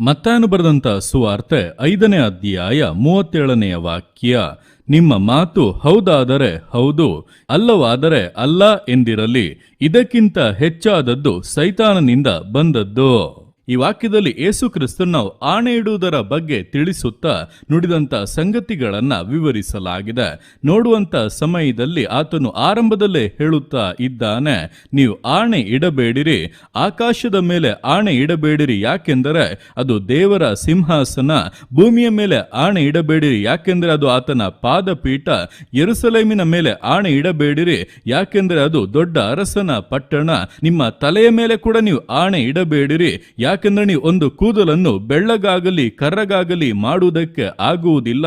ಮತ್ತಾಯನು ಬರೆದಂಥ ಸುವಾರ್ತೆ ಐದನೇ ಅಧ್ಯಾಯ ಮೂವತ್ತೇಳನೆಯ ವಾಕ್ಯ, ನಿಮ್ಮ ಮಾತು ಹೌದಾದರೆ ಹೌದು, ಅಲ್ಲವಾದರೆ ಅಲ್ಲ ಎಂದಿರಲಿ, ಇದಕ್ಕಿಂತ ಹೆಚ್ಚಾದದ್ದು ಸೈತಾನನಿಂದ ಬಂದದ್ದು. ಈ ವಾಕ್ಯದಲ್ಲಿ ಏಸು ಕ್ರಿಸ್ತನು ಆಣೆ ಇಡುವುದರ ಬಗ್ಗೆ ತಿಳಿಸುತ್ತಾ ನುಡಿದಂತ ಸಂಗತಿಗಳನ್ನ ವಿವರಿಸಲಾಗಿದೆ. ನೋಡುವಂತ ಸಮಯದಲ್ಲಿ ಆತನು ಆರಂಭದಲ್ಲೇ ಹೇಳುತ್ತಾ ಇದ್ದಾನೆ, ನೀವು ಆಣೆ ಇಡಬೇಡಿರಿ, ಆಕಾಶದ ಮೇಲೆ ಆಣೆ ಇಡಬೇಡಿರಿ ಯಾಕೆಂದರೆ ಅದು ದೇವರ ಸಿಂಹಾಸನ, ಭೂಮಿಯ ಮೇಲೆ ಆಣೆ ಇಡಬೇಡಿರಿ ಯಾಕೆಂದರೆ ಅದು ಆತನ ಪಾದಪೀಠ ಎರುಸಲೇಮಿನ ಮೇಲೆ ಆಣೆ ಇಡಬೇಡಿರಿ ಯಾಕೆಂದರೆ ಅದು ದೊಡ್ಡ ಅರಸನ ಪಟ್ಟಣ, ನಿಮ್ಮ ತಲೆಯ ಮೇಲೆ ಕೂಡ ನೀವು ಆಣೆ ಇಡಬೇಡಿರಿ ಯಾಕೆಂದ್ರೆ ಒಂದು ಕೂದಲನ್ನು ಬೆಳ್ಳಗಾಗಲಿ ಕರ್ರಗಾಗಲಿ ಮಾಡುವುದಕ್ಕೆ ಆಗುವುದಿಲ್ಲ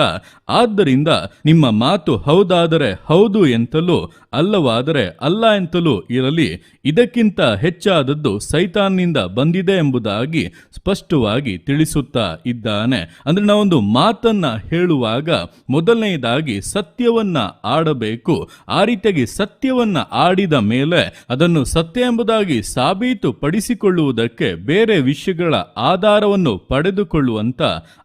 ಆದ್ದರಿಂದ ನಿಮ್ಮ ಮಾತು ಹೌದಾದರೆ ಹೌದು ಎಂತಲೂ ಅಲ್ಲವಾದರೆ ಅಲ್ಲ ಎಂತಲೂ ಇರಲಿ, ಇದಕ್ಕಿಂತ ಹೆಚ್ಚಾದದ್ದು ಸೈತಾನ್ನಿಂದ ಬಂದಿದೆ ಎಂಬುದಾಗಿ ಸ್ಪಷ್ಟವಾಗಿ ತಿಳಿಸುತ್ತಾ ಇದ್ದಾನೆ. ಅಂದರೆ ನಾವೊಂದು ಮಾತನ್ನ ಹೇಳುವಾಗ ಮೊದಲನೆಯದಾಗಿ ಸತ್ಯವನ್ನ ಆಡಬೇಕು. ಆ ರೀತಿಯಾಗಿ ಸತ್ಯವನ್ನ ಆಡಿದ ಮೇಲೆ ಅದನ್ನು ಸತ್ಯ ಎಂಬುದಾಗಿ ಸಾಬೀತು ಪಡಿಸಿಕೊಳ್ಳುವುದಕ್ಕೆ ಬೇರೆ ವಿಷಯಗಳ ಆಧಾರವನ್ನು ಪಡೆದುಕೊಳ್ಳುವಂತ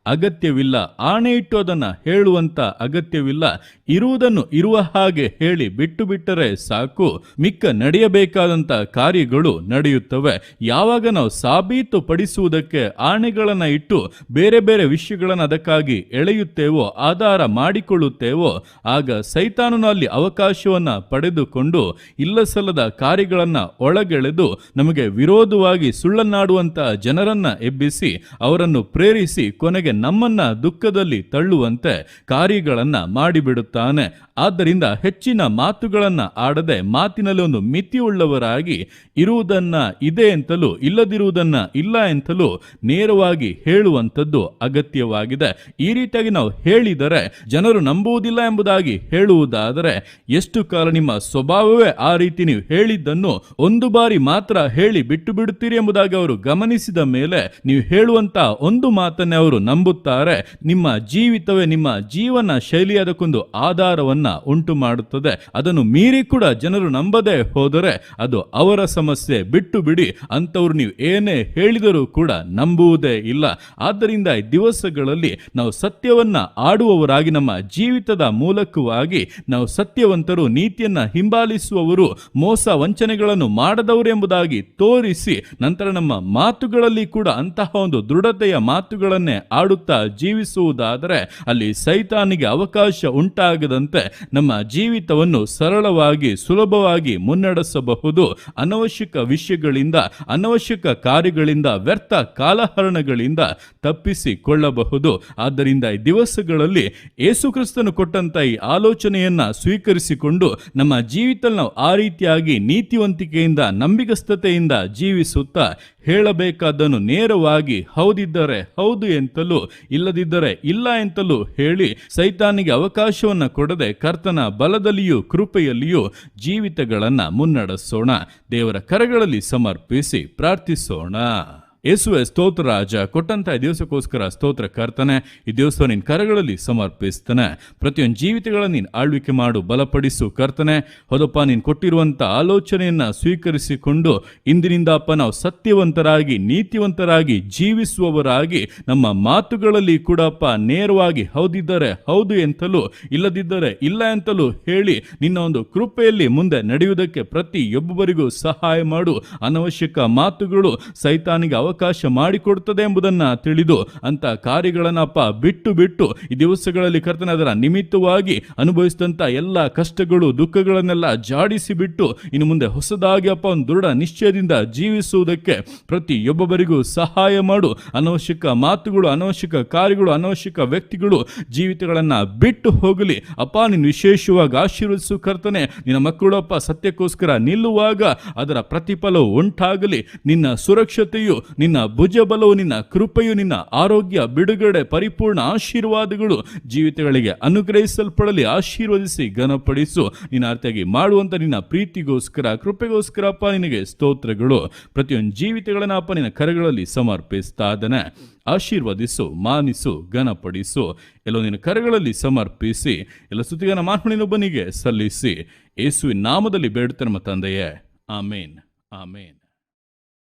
ಅಗತ್ಯವಿಲ್ಲ. ಆಣೆ ಇಟ್ಟು ಅದನ್ನು ಹೇಳುವಂತ ಅಗತ್ಯವಿಲ್ಲ. ಇರುವುದನ್ನು ಇರುವ ಹಾಗೆ ಹೇಳಿ ಬಿಟ್ಟು ಬಿಟ್ಟರೆ ಸಾಕು. ಮಿಕ್ಕ ನಡೆಯಬೇಕಾದಂತ ಕಾರ್ಯಗಳು ನಡೆಯುತ್ತವೆ. ಯಾವಾಗ ನಾವು ಸಾಬೀತುಪಡಿಸುವುದಕ್ಕೆ ಆಣೆಗಳನ್ನು ಇಟ್ಟು ಬೇರೆ ಬೇರೆ ವಿಷಯಗಳನ್ನು ಅದಕ್ಕಾಗಿ ಎಳೆಯುತ್ತೇವೋ, ಆಧಾರ ಮಾಡಿಕೊಳ್ಳುತ್ತೇವೋ, ಆಗ ಸೈತಾನನು ಅಲ್ಲಿ ಅವಕಾಶವನ್ನ ಪಡೆದುಕೊಂಡು ಇಲ್ಲಸಲ್ಲದ ಕಾರ್ಯಗಳನ್ನ ಒಳಗೆಳೆದು ನಮಗೆ ವಿರೋಧವಾಗಿ ಸುಳ್ಳನ್ನಾಡುವಂತ ಜನರನ್ನ ಎಬ್ಬಿಸಿ, ಅವರನ್ನು ಪ್ರೇರಿಸಿ ಕೊನೆಗೆ ನಮ್ಮನ್ನ ದುಃಖದಲ್ಲಿ ತಳ್ಳುವಂತೆ ಕಾರ್ಯಗಳನ್ನ ಮಾಡಿಬಿಡುತ್ತಾನೆ. ಆದ್ದರಿಂದ ಹೆಚ್ಚಿನ ಮಾತುಗಳನ್ನ ಆಡದೆ ಮಾತಿನಲ್ಲಿ ಒಂದು ಮಿತಿಯುಳ್ಳವರಾಗಿ ಇರುವುದನ್ನ ಇದೆ ಅಂತಲೂ, ಇಲ್ಲದಿರುವುದನ್ನ ಇಲ್ಲ ಅಂತಲೂ ನೇರವಾಗಿ ಹೇಳುವಂಥದ್ದು ಅಗತ್ಯವಾಗಿದೆ. ಈ ರೀತಿಯಾಗಿ ನಾವು ಹೇಳಿದರೆ, ಜನರು ನಂಬುವುದಿಲ್ಲ ಎಂಬುದಾಗಿ ಹೇಳುವುದಾದರೆ, ಎಷ್ಟು ಕಾಲ ನಿಮ್ಮ ಸ್ವಭಾವವೇ ಆ ರೀತಿ ನೀವು ಹೇಳಿದ್ದನ್ನು ಒಂದು ಬಾರಿ ಮಾತ್ರ ಹೇಳಿ ಬಿಟ್ಟು ಬಿಡುತ್ತೀರಿ ಎಂಬುದಾಗಿ ಅವರು ಗಮನಿಸಿದ ಮೇಲೆ ನೀವು ಹೇಳುವಂತ ಒಂದು ಮಾತನ್ನೇ ಅವರು ನಂಬುತ್ತಾರೆ. ನಿಮ್ಮ ಜೀವಿತವೇ ನಿಮ್ಮ ಜೀವನ ಶೈಲಿ ಅದಕ್ಕೊಂದು ಆಧಾರವನ್ನ ಉಂಟು ಮಾಡುತ್ತದೆ ಅದನ್ನು ಮೀರಿ ಕೂಡ ಜನರು ನಂಬದೆ ಹೋದರೆ ಅದು ಅವರ ಸಮಸ್ಯೆ. ಬಿಟ್ಟು ಬಿಡಿ ಅಂತವ್ರು ನೀವು ಏನೇ ಹೇಳಿದರೂ ಕೂಡ ನಂಬುವುದೇ ಇಲ್ಲ. ಆದ್ದರಿಂದ ಈ ದಿವಸಗಳಲ್ಲಿ ನಾವು ಸತ್ಯವನ್ನ ಆಡುವವರಾಗಿ, ನಮ್ಮ ಜೀವಿತದ ಮೂಲಕವಾಗಿ ನಾವು ಸತ್ಯವಂತರು, ನೀತಿಯನ್ನ ಹಿಂಬಾಲಿಸುವವರು, ಮೋಸ ವಂಚನೆಗಳನ್ನು ಮಾಡದವರು ಎಂಬುದಾಗಿ ತೋರಿಸಿ, ನಂತರ ನಮ್ಮ ಮಾತುಗಳಲ್ಲಿ ಕೂಡ ಅಂತಹ ಒಂದು ದೃಢತೆಯ ಮಾತುಗಳನ್ನೇ ಆಡುತ್ತಾ ಜೀವಿಸುವುದಾದರೆ ಅಲ್ಲಿ ಸೈತಾನಿಗೆ ಅವಕಾಶ ಉಂಟಾಗದಂತೆ ನಮ್ಮ ಜೀವಿತವನ್ನು ಸರಳವಾಗಿ ಸುಲಭವಾಗಿ ಮುನ್ನಡೆಸಬಹುದು. ಅನವಶ್ಯಕ ವಿಷಯಗಳಿಂದ, ಅನವಶ್ಯಕ ಕಾರ್ಯಗಳಿಂದ, ವ್ಯರ್ಥ ಕಾಲಹರಣಗಳಿಂದ ತಪ್ಪಿಸಿಕೊಳ್ಳಬಹುದು. ಆದ್ದರಿಂದ ಈ ದಿವಸಗಳಲ್ಲಿ ಯೇಸುಕ್ರಿಸ್ತನು ಕೊಟ್ಟಂತ ಈ ಆಲೋಚನೆಯನ್ನ ಸ್ವೀಕರಿಸಿಕೊಂಡು ನಮ್ಮ ಜೀವಿತ ಆ ರೀತಿಯಾಗಿ ನೀತಿವಂತಿಕೆಯಿಂದ, ನಂಬಿಗಸ್ತತೆಯಿಂದ ಜೀವಿಸುತ್ತಾ ಹೇಳಬೇಕಾದನ್ನು ನೇರವಾಗಿ, ಹೌದಿದ್ದರೆ ಹೌದು ಎಂತಲೂ, ಇಲ್ಲದಿದ್ದರೆ ಇಲ್ಲ ಎಂತಲೂ ಹೇಳಿ ಸೈತಾನಿಗೆ ಅವಕಾಶವನ್ನ ಕೊಡದೆ ಕರ್ತನ ಬಲದಲ್ಲಿಯೂ ಕೃಪೆಯಲ್ಲಿಯೂ ಜೀವಿತಗಳನ್ನು ಮುನ್ನಡೆಸೋಣ. ದೇವರ ಕರಗಳಲ್ಲಿ ಸಮರ್ಪಿಸಿ ಪ್ರಾರ್ಥಿಸೋಣ. ಯೇಸುವೆ, ಸ್ತೋತ್ರ ರಾಜ. ಕೊಟ್ಟಂತ ದಿವಸಕ್ಕೋಸ್ಕರ ಸ್ತೋತ್ರ ಕರ್ತನೆ, ಈ ದಿವಸ ನಿನ್ನ ಕರಗಳಲ್ಲಿ ಸಮರ್ಪಿಸ್ತಾನೆ. ಪ್ರತಿಯೊಂದು ಜೀವಿತಗಳನ್ನು ನೀನು ಆಳ್ವಿಕೆ ಮಾಡು, ಬಲಪಡಿಸು ಕರ್ತನೆ. ಹೌದಪ್ಪ, ನೀನು ಕೊಟ್ಟಿರುವಂಥ ಆಲೋಚನೆಯನ್ನು ಸ್ವೀಕರಿಸಿಕೊಂಡು ಇಂದಿನಿಂದ ಅಪ್ಪ, ನಾವು ಸತ್ಯವಂತರಾಗಿ, ನೀತಿವಂತರಾಗಿ, ಜೀವಿಸುವವರಾಗಿ, ನಮ್ಮ ಮಾತುಗಳಲ್ಲಿ ಕೂಡಪ್ಪ ನೇರವಾಗಿ ಹೌದಿದ್ದರೆ ಹೌದು ಎಂತಲೂ, ಇಲ್ಲದಿದ್ದರೆ ಇಲ್ಲ ಎಂತಲೂ ಹೇಳಿ ನಿನ್ನ ಒಂದು ಕೃಪೆಯಲ್ಲಿ ಮುಂದೆ ನಡೆಯುವುದಕ್ಕೆ ಪ್ರತಿಯೊಬ್ಬರಿಗೂ ಸಹಾಯ ಮಾಡು. ಅನವಶ್ಯಕ ಮಾತುಗಳು ಸೈತಾನಿಗೆ ಅವಕಾಶ ಮಾಡಿಕೊಡುತ್ತದೆ ಎಂಬುದನ್ನ ತಿಳಿದು ಅಂತ ಕಾರ್ಯಗಳನ್ನಪ್ಪ ಬಿಟ್ಟು ಬಿಟ್ಟು ಈ ದಿವಸಗಳಲ್ಲಿ ಕರ್ತನ ಅದರ ನಿಮಿತ್ತವಾಗಿ ಅನುಭವಿಸಿದಂಥ ಎಲ್ಲ ಕಷ್ಟಗಳು, ದುಃಖಗಳನ್ನೆಲ್ಲ ಜಾಡಿಸಿ ಬಿಟ್ಟು ಇನ್ನು ಮುಂದೆ ಹೊಸದಾಗಿ ಅಪ್ಪ ಒಂದು ದೃಢ ನಿಶ್ಚಯದಿಂದ ಜೀವಿಸುವುದಕ್ಕೆ ಪ್ರತಿಯೊಬ್ಬೊಬ್ಬರಿಗೂ ಸಹಾಯ ಮಾಡು. ಅನವಶ್ಯಕ ಮಾತುಗಳು, ಅನವಶ್ಯಕ ಕಾರ್ಯಗಳು, ಅನವಶ್ಯಕ ವ್ಯಕ್ತಿಗಳು ಜೀವಿತಗಳನ್ನು ಬಿಟ್ಟು ಹೋಗಲಿ. ಅಪ್ಪ, ನೀನು ವಿಶೇಷವಾಗಿ ಆಶೀರ್ವದಿಸು ಕರ್ತನೆ. ನಿನ್ನ ಮಕ್ಕಳು ಅಪ್ಪ ಸತ್ಯಕ್ಕೋಸ್ಕರ ನಿಲ್ಲುವಾಗ ಅದರ ಪ್ರತಿಫಲವು ಉಂಟಾಗಲಿ. ನಿನ್ನ ಸುರಕ್ಷತೆಯು ನಿನ್ನ ಭುಜಬಲವು, ನಿನ್ನ ಕೃಪೆಯು, ನಿನ್ನ ಆರೋಗ್ಯ, ಬಿಡುಗಡೆ, ಪರಿಪೂರ್ಣ ಆಶೀರ್ವಾದಗಳು ಜೀವಿತಗಳಿಗೆ ಅನುಗ್ರಹಿಸಲ್ಪಡಲಿ. ಆಶೀರ್ವದಿಸಿ, ಘನಪಡಿಸು. ನಿನ್ನ ಅರ್ಥವಾಗಿ ಮಾಡುವಂತ ನಿನ್ನ ಪ್ರೀತಿಗೋಸ್ಕರ ಕೃಪೆಗೋಸ್ಕರ ಅಪ್ಪ ನಿನಗೆ ಸ್ತೋತ್ರಗಳು. ಪ್ರತಿಯೊಂದು ಜೀವಿತಗಳನ್ನು ಅಪ್ಪ ನಿನ್ನ ಕರಗಳಲ್ಲಿ ಸಮರ್ಪಿಸ್ತಾ ಇದ್ದಾನೆ ಆಶೀರ್ವದಿಸು, ಮಾನಿಸು, ಘನಪಡಿಸು. ಎಲ್ಲೋ ನಿನ್ನ ಕರಗಳಲ್ಲಿ ಸಮರ್ಪಿಸಿ, ಎಲ್ಲ ಸುತ್ತಿಗನ ಮಾರ್ಪಣಿನೊಬ್ಬನಿಗೆ ಸಲ್ಲಿಸಿ. ಯೇಸುವಿನ ನಾಮದಲ್ಲಿ ನಮ್ಮ ತಂದೆಯೇ. ಆಮೇನ್. ಆಮೇನ್.